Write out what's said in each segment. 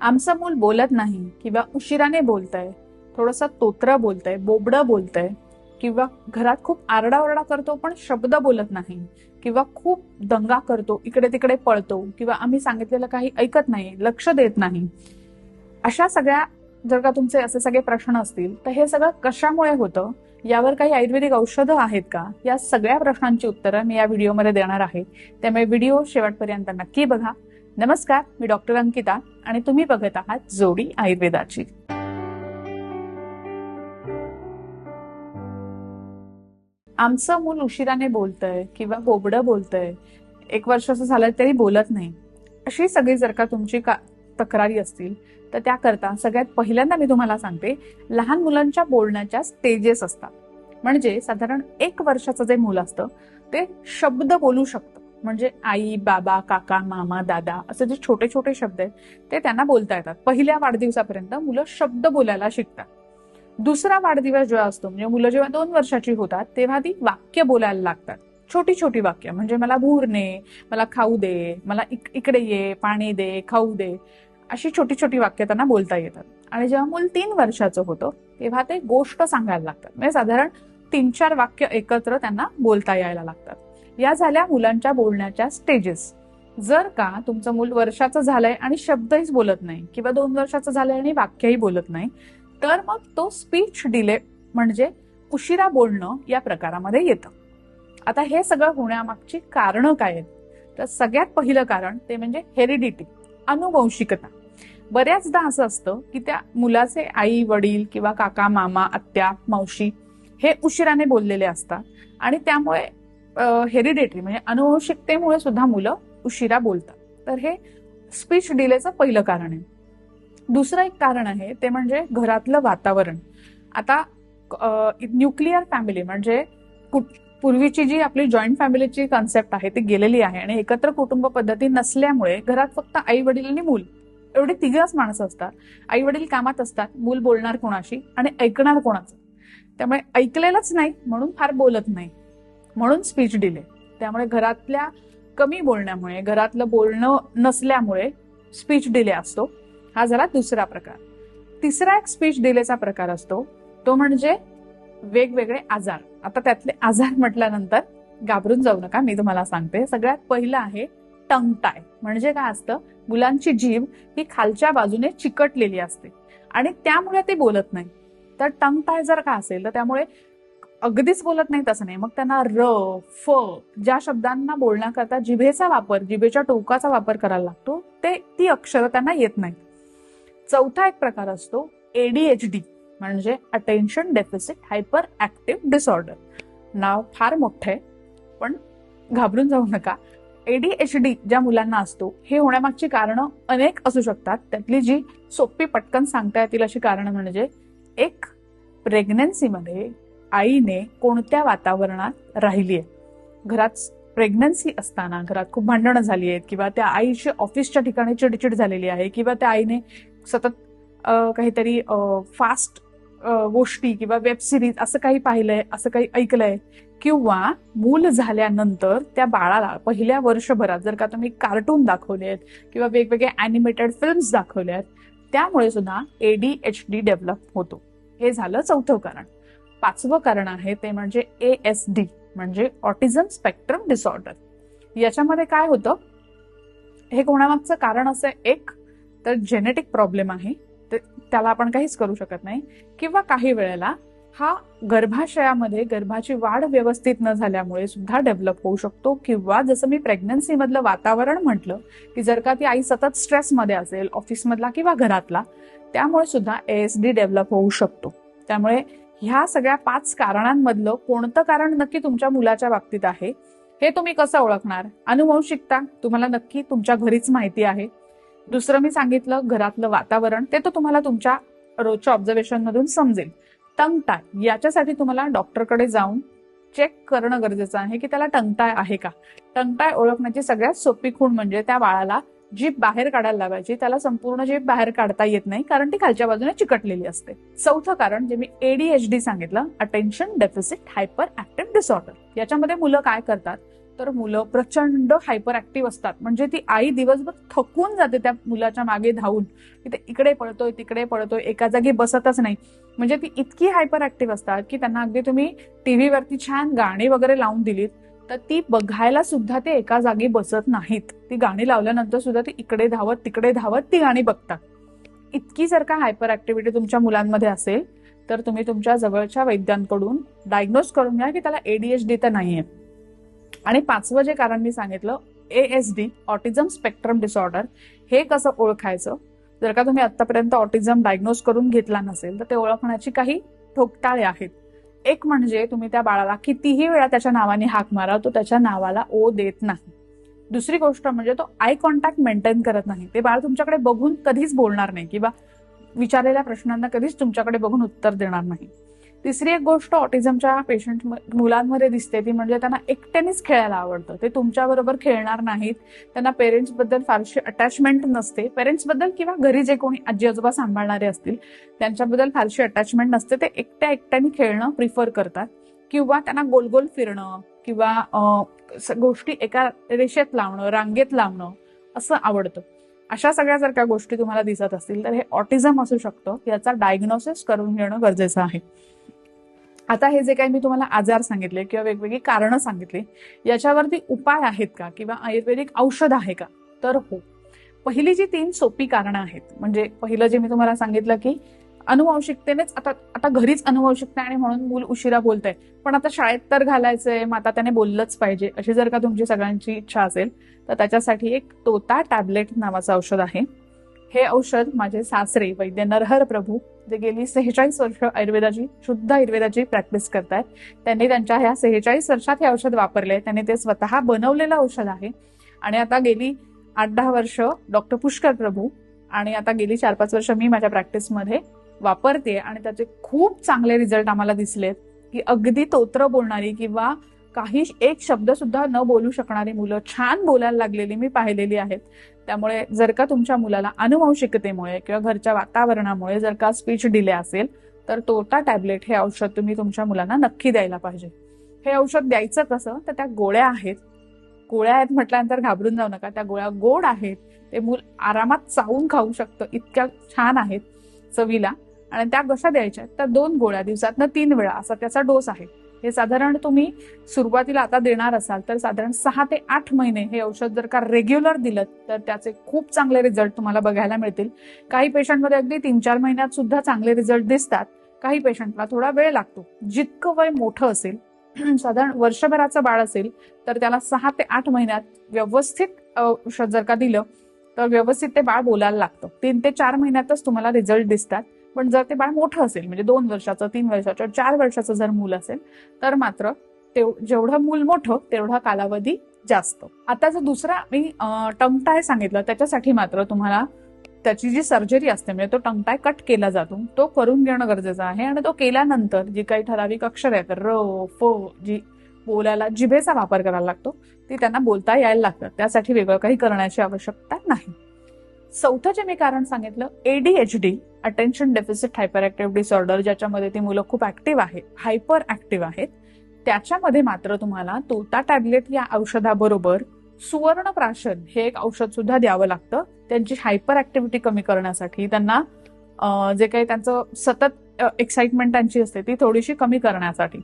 आमचं मूल बोलत नाही किंवा उशिराने बोलतंय थोडंसं तोत्र बोलतंय बोबडं बोलतंय किंवा घरात खूप आरडाओरडा करतो पण शब्द बोलत नाही किंवा खूप दंगा करतो इकडे तिकडे पळतो किंवा आम्ही सांगितलेलं काही ऐकत नाही लक्ष देत नाही. अशा सगळ्या जर का तुमचे असे सगळे प्रश्न असतील तर हे सगळं कशामुळे होतं? यावर काही आयुर्वेदिक औषधं आहेत का? या सगळ्या प्रश्नांची उत्तरं मी या व्हिडिओमध्ये देणार आहे. त्यामुळे व्हिडिओ शेवटपर्यंत नक्की बघा. नमस्कार मी डॉक्टर अंकिता आणि तुम्ही बघत आहात जोडी आयुर्वेदाची. आमचं मूल उशिराने बोलतंय किंवा बोबडं बोलतंय एक वर्षाचं झालं तरी बोलत नाही. अशी सगळी जर का तुमची का तक्रारी असतील तर त्याकरता सगळ्यात पहिल्यांदा मी तुम्हाला सांगते लहान मुलांच्या बोलण्याच्या स्टेजेस असतात. म्हणजे साधारण एक वर्षाचं जे मूल असतं ते शब्द बोलू शकतं. म्हणजे आई बाबा काका मामा दादा असे जे छोटे छोटे शब्द आहेत ते त्यांना बोलता येतात. पहिल्या वाढदिवसापर्यंत मुलं शब्द बोलायला शिकतात. दुसरा वाढदिवस जेव्हा असतो म्हणजे मुलं जेव्हा दोन वर्षाची होतात तेव्हा ती वाक्य बोलायला लागतात. छोटी छोटी वाक्य म्हणजे मला भूरणे मला खाऊ दे मला इक इकडे ये पाणी दे खाऊ दे अशी छोटी छोटी वाक्य त्यांना बोलता येतात. आणि जेव्हा मूल तीन वर्षाचं होतं तेव्हा ते गोष्ट सांगायला लागतात. म्हणजे साधारण तीन चार वाक्य एकत्र त्यांना बोलता यायला लागतात. या झाल्या मुलांच्या बोलण्याच्या स्टेजेस जर का तुमचं मूल वर्षाचं झालंय आणि शब्दही बोलत नाही किंवा दोन वर्षाचं झालंय आणि वाक्यही बोलत नाही तर मग तो स्पीच डिले म्हणजे उशिरा बोलणं या प्रकारामध्ये येतं. आता हे सगळं होण्यामागची कारणं काय आहेत? तर सगळ्यात पहिलं कारण ते म्हणजे हेरिडिटी अनुवंशिकता. बऱ्याचदा असं असतं की त्या मुलाचे आई वडील किंवा काका मामा आत्या मावशी हे उशिराने बोललेले असतात आणि त्यामुळे हेरिडेटरी म्हणजे अनुवंशिकतेमुळे सुद्धा मुलं उशिरा बोलतात. तर हे स्पीच डिलेचं पहिलं कारण आहे. दुसरं एक कारण आहे ते म्हणजे घरातलं वातावरण. आता न्यूक्लिअर फॅमिली म्हणजे पूर्वीची जी आपली जॉईंट फॅमिलीची कन्सेप्ट आहे ती गेलेली आहे आणि एकत्र कुटुंब पद्धती नसल्यामुळे घरात फक्त आई वडील आणि मूल. एवढी तिघच माणसं असतात. आई वडील कामात असतात मूल बोलणार कोणाशी आणि ऐकणार कोणाचं. त्यामुळे ऐकलेलंच नाही म्हणून फार बोलत नाही. म्हणून स्पीच डिले त्यामुळे घरातल्या कमी बोलण्यामुळे घरातलं बोलणं नसल्यामुळे स्पीच डिले असतो. हा झाला दुसरा प्रकार. तिसरा एक स्पीच डिलेचा प्रकार असतो. तो म्हणजे वेगवेगळे आजार. आता त्यातले आजार म्हटल्यानंतर घाबरून जाऊ नका मी तुम्हाला सांगते. सगळ्यात पहिलं आहे टंगटाय म्हणजे काय असतं? मुलांची जीभ ही खालच्या बाजूने चिकटलेली असते. आणि त्यामुळे ते बोलत नाही. तर टंगटाय जर का असेल तर त्यामुळे अगदीच बोलत नाही तसं नाही. मग त्यांना र फ ज्या शब्दांना बोलण्याकरता जिभेचा वापर जिभेच्या टोकाचा वापर करायला लागतो ते ती अक्षरं त्यांना येत नाही चौथा एक प्रकार असतो एडीएचडी म्हणजे attention deficit hyper active disorder नाव फार मोठं आहे पण घाबरून जाऊ नका. एडीएचडी ज्या मुलांना असतो हे होण्यामागची कारणं अनेक असू शकतात. त्यातली जी सोपी पटकन सांगता येतील अशी कारणं म्हणजे एक प्रेग्नन्सीमध्ये आईने कोणत्या वातावरणात राहिली आहे? घरात प्रेग्नन्सी असताना घरात खूप भांडणं झाली आहेत किंवा त्या आईची ऑफिसच्या ठिकाणी चिडचिड झालेली आहे किंवा त्या आईने सतत काहीतरी फास्ट गोष्टी किंवा वेब सिरीज असं काही पाहिलंय असं काही ऐकलंय किंवा मूल झाल्यानंतर त्या बाळाला पहिल्या वर्षभरात जर का तुम्ही कार्टून दाखवले आहेत किंवा वेगवेगळे अॅनिमेटेड फिल्म्स दाखवल्या आहेत त्यामुळे सुद्धा एडीएचडी डेव्हलप होतो. हे झालं चौथं कारण. पाचवं कारण आहे ते म्हणजे ए एस डी म्हणजे ऑटिझम स्पेक्ट्रम डिसऑर्डर याच्यामध्ये काय होतं? हे कोणामागचं कारण असं एक तर जेनेटिक प्रॉब्लेम आहे त्याला आपण काहीच करू शकत नाही. किंवा काही वेळेला हा गर्भाशयामध्ये गर्भाची वाढ व्यवस्थित न झाल्यामुळे सुद्धा डेव्हलप होऊ शकतो. किंवा जसं मी प्रेग्नन्सीमधलं वातावरण म्हटलं की जर का ती आई सतत स्ट्रेसमध्ये असेल ऑफिसमधला किंवा घरातला त्यामुळे सुद्धा एस डी डेव्हलप होऊ शकतो. त्यामुळे ह्या सगळ्या पाच कारणांमधलं कोणतं कारण नक्की तुमच्या मुलाच्या बाबतीत आहे हे तुम्ही कसं ओळखणार? अनुवंशिकता तुम्हाला नक्की तुमच्या घरीच माहिती आहे. दुसरं मी सांगितलं घरातलं वातावरण ते तर तुम्हाला तुमच्या रोजच्या ऑब्झर्वेशन मधून समजेल. टंगटाय याच्यासाठी तुम्हाला डॉक्टरकडे जाऊन चेक करणं गरजेचं आहे की त्याला टंगटाय आहे का? टंगटाय ओळखण्याची सगळ्यात सोपी खूण म्हणजे त्या बाळाला जीभ बाहेर काढायला लावायची त्याला संपूर्ण जीभ बाहेर काढता येत नाही कारण ती खालच्या बाजूने चिकटलेली असते. चौथं कारण जे मी एडीएचडी सांगितलं attention deficit hyper active disorder याच्यामध्ये मुलं काय करतात? तर मुलं प्रचंड हायपर ऍक्टिव्ह असतात. म्हणजे ती आई दिवसभर थकून जाते त्या मुलाच्या मागे धावून. की ते इकडे पळतोय तिकडे पळतोय एका जागी बसतच नाही. म्हणजे ती इतकी हायपर ऍक्टिव्ह असतात की त्यांना अगदी तुम्ही टीव्हीवरती छान गाणी वगैरे लावून दिलीत तर ती बघायला सुद्धा ते एका जागी बसत नाहीत. ती गाणी लावल्यानंतर सुद्धा ती इकडे धावत तिकडे धावत ती गाणी बघतात. इतकी जर का हायपर ऍक्टिव्हिटी तुमच्या मुलांमध्ये असेल तर तुम्ही तुमच्या जवळच्या वैद्यांकडून डायग्नोज करून घ्या की त्याला एडीएचडी तर नाहीये. आणि पाचवं जे कारण मी सांगितलं डी ऑटिझम स्पेक्ट्रम डिसऑर्डर हे कसं ओळखायचं? जर का तुम्ही आतापर्यंत ऑटिझम डायग्नोज करून घेतला नसेल तर ते ओळखण्याची काही ठोकताळे आहेत. एक म्हणजे तुम्ही त्या बाळाला कितीही वेळा त्याच्या नावाने हाक मारा तो त्याच्या नावाला ओ देत नाही. दुसरी गोष्ट म्हणजे तो आय कॉन्टॅक्ट मेंटेन करत नाही. ते बाळ तुमच्याकडे बघून कधीच बोलणार नाही किंवा विचारलेल्या प्रश्नांना कधीच तुमच्याकडे बघून उत्तर देणार नाही. तिसरी एक गोष्ट ऑटिझमच्या पेशंट मुलांमध्ये दिसते ती म्हणजे त्यांना एकट्यानेच खेळायला आवडतं. ते तुमच्याबरोबर खेळणार नाहीत. त्यांना पेरेंट्सबद्दल फारशी अटॅचमेंट नसते. पेरेंट्सबद्दल किंवा घरी जे कोणी आजी आजोबा सांभाळणारे असतील त्यांच्याबद्दल फारशी अटॅचमेंट नसते. ते एकट्या एकट्याने खेळणं प्रिफर करतात. किंवा त्यांना गोल गोल फिरणं किंवा गोष्टी एका रेषेत लावणं रांगेत लावणं असं आवडतं. अशा सगळ्या जर का गोष्टी तुम्हाला दिसत असतील. तर हे ऑटिझम असू शकतं. याचा डायग्नोसिस करून घेणं गरजेचं आहे. आता हे जे काही मी तुम्हाला आजार सांगितले किंवा वेगवेगळी कारणं सांगितली याच्यावरती उपाय आहेत का? किंवा आयुर्वेदिक औषध आहे का? तर हो. पहिली जी तीन सोपी कारणं आहेत म्हणजे पहिलं जे मी तुम्हाला सांगितलं की अनुवंशिकतेनेच आता आता घरीच अनुवंशिकता आणि म्हणून मूल उशिरा बोलतंय पण आता शाळेत तर घालायचंय मग आता त्याने बोललंच पाहिजे अशी जर का तुमची सगळ्यांची इच्छा असेल तर त्याच्यासाठी एक तोता टॅबलेट नावाचं औषध आहे. हे औषध माझे सासरे वैद्य नरहर प्रभू जे गेली सेहेचाळीस वर्ष आयुर्वेदाची शुद्ध आयुर्वेदाची प्रॅक्टिस करतायत त्यांनी त्यांच्या ह्या सेहेचाळीस वर्षात हे औषध वापरले. त्यांनी ते स्वतः बनवलेलं औषध आहे. आणि आता गेली आठ दहा वर्ष डॉक्टर पुष्कर प्रभू आणि आता गेली चार पाच वर्ष मी माझ्या प्रॅक्टिसमध्ये वापरते आणि त्याचे खूप चांगले रिझल्ट आम्हाला दिसलेत. की अगदी तोत्र बोलणारी किंवा काही एक शब्द सुद्धा न बोलू शकणारी मुलं छान बोलायला लागलेली मी पाहिलेली आहेत. त्यामुळे जर का तुमच्या मुलाला अनुवंशिकतेमुळे किंवा घरच्या वातावरणामुळे जर का स्पीच डिले असेल तर तोटा टॅबलेट हे औषध तुम्ही तुमच्या मुलांना नक्की द्यायला पाहिजे. हे औषध द्यायचं कसं? तर त्या गोळ्या आहेत. गोळ्या आहेत म्हटल्यानंतर घाबरून जाऊ नका. त्या गोळ्या गोड आहेत. ते मूल आरामात चावून खाऊ शकतं. इतक्या छान आहेत चवीला. आणि त्या कशा द्यायच्या? त्या दोन गोळ्या दिवसातनं तीन वेळा असा त्याचा डोस आहे. हे साधारण तुम्ही सुरुवातीला आता देणार असाल तर साधारण सहा ते आठ महिने हे औषध जर का रेग्युलर दिलं तर त्याचे खूप चांगले रिझल्ट तुम्हाला बघायला मिळतील. काही पेशंटमध्ये अगदी तीन चार महिन्यात सुद्धा चांगले रिझल्ट दिसतात. काही पेशंटला थोडा वेळ लागतो. जितकं वय मोठं असेल साधारण वर्षभराचं बाळ असेल तर त्याला सहा ते आठ महिन्यात व्यवस्थित औषध जर का दिलं तर व्यवस्थित ते बाळ बोलायला लागतं. तीन ते चार महिन्यातच तुम्हाला रिझल्ट दिसतात. पण जर ते बाळ मोठं असेल म्हणजे दोन वर्षाचं तीन वर्षाचं चार वर्षाचं जर मूल असेल तर मात्र जेवढं मूल मोठं तेवढा कालावधी जास्त. आता जर दुसरा मी टंगटाय सांगितलं त्याच्यासाठी मात्र तुम्हाला त्याची जी सर्जरी असते म्हणजे तो टंगटाय कट केला जातो तो करून घेणं गरजेचं आहे आणि तो केल्यानंतर जी काही ठराविक अक्षर आहेत र फ जी बोलायला जिभेचा वापर करायला लागतो ती त्यांना बोलता यायला लागतं त्यासाठी वेगळं काही करण्याची आवश्यकता नाही. चौथं जे मी कारण सांगितलं ADHD attention deficit hyper active disorder ज्याच्यामध्ये ती मुलं खूप ऍक्टिव्ह आहे हायपर ऍक्टिव्ह आहेत त्याच्यामध्ये मात्र तुम्हाला तोता टॅबलेट या औषधाबरोबर सुवर्णप्राशन हे एक औषध सुद्धा द्यावं लागतं. त्यांची हायपर ऍक्टिव्हिटी कमी करण्यासाठी त्यांना जे काही त्यांचं सतत एक्साइटमेंट त्यांची असते ती थोडीशी कमी करण्यासाठी.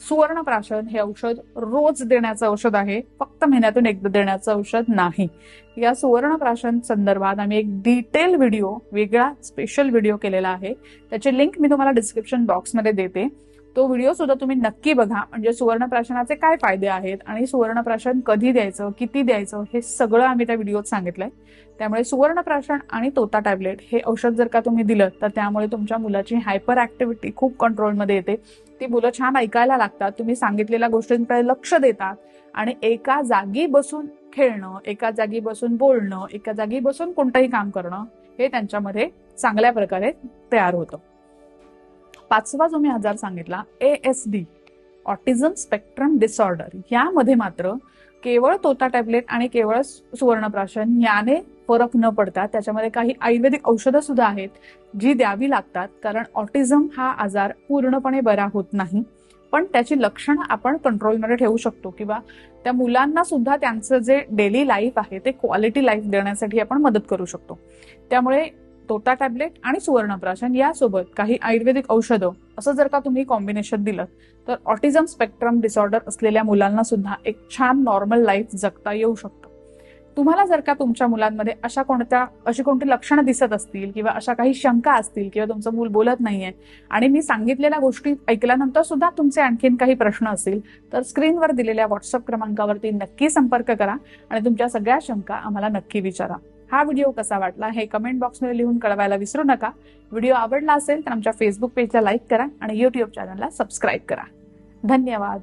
सुवर्णप्राशन हे औषध रोज देण्याचं औषध आहे. फक्त महिन्यातून एकदा देण्याचं औषध नाही. या सुवर्णप्राशन संदर्भात आम्ही एक डिटेल व्हिडिओ वेगळा स्पेशल व्हिडिओ केलेला आहे. त्याची लिंक मी तुम्हाला डिस्क्रिप्शन बॉक्समध्ये देते. तो व्हिडिओ सुद्धा तुम्ही नक्की बघा. म्हणजे सुवर्णप्राशनाचे काय फायदे आहेत आणि सुवर्णप्राशन कधी द्यायचं किती द्यायचं हे सगळं आम्ही त्या व्हिडिओत सांगितलंय. त्यामुळे सुवर्णप्राशन आणि तोता टॅबलेट हे औषध जर का तुम्ही दिलं तर त्यामुळे तुमच्या मुलाची हायपर ऍक्टिव्हिटी खूप कंट्रोलमध्ये येते. ती मुलं छान ऐकायला लागतात तुम्ही सांगितलेल्या गोष्टींकडे लक्ष देतात आणि एका जागी बसून खेळणं एका जागी बसून बोलणं एका जागी बसून कोणतंही काम करणं हे त्यांच्यामध्ये चांगल्या प्रकारे तयार होतं. पाचवा जो मी आजार सांगितला A S D autism spectrum disorder यामध्ये मात्र केवळ तोता टॅबलेट आणि केवळ सुवर्णप्राशन याने फरक न पडता त्याच्यामध्ये काही आयुर्वेदिक औषधं सुद्धा आहेत जी द्यावी लागतात कारण ऑटिझम हा आजार पूर्णपणे बरा होत नाही. पण त्याची लक्षणं आपण कंट्रोलमध्ये ठेवू शकतो किंवा त्या मुलांना सुद्धा त्यांचं जे डेली लाईफ आहे ते क्वालिटी लाईफ देण्यासाठी आपण मदत करू शकतो. त्यामुळे तोता टॅबलेट आणि सुवर्णप्राशन यासोबत काही आयुर्वेदिक औषधं असं जर का तुम्ही कॉम्बिनेशन दिलं तर ऑटिझम स्पेक्ट्रम डिसऑर्डर असलेल्या मुलांना सुद्धा एक छान नॉर्मल लाईफ जगता येऊ शकतं. तुम्हाला जर का तुमच्या मुलांमध्ये अशा कोणत्या अशी कोणती लक्षणं दिसत असतील किंवा अशा काही शंका असतील किंवा तुमचं मूल बोलत नाहीये आणि मी सांगितलेल्या गोष्टी ऐकल्यानंतर सुद्धा तुमचे आणखीन काही प्रश्न असतील तर स्क्रीनवर दिलेल्या व्हॉट्सअप क्रमांकावरती नक्की संपर्क करा आणि तुमच्या सगळ्या शंका आम्हाला नक्की विचारा. हा व्हिडिओ कसा वाटला हे कमेंट बॉक्समध्ये लिहून कळवायला विसरू नका. व्हिडिओ आवडला असेल तर आमच्या फेसबुक पेजला लाईक करा आणि युट्यूब चॅनलला सबस्क्राईब करा. धन्यवाद.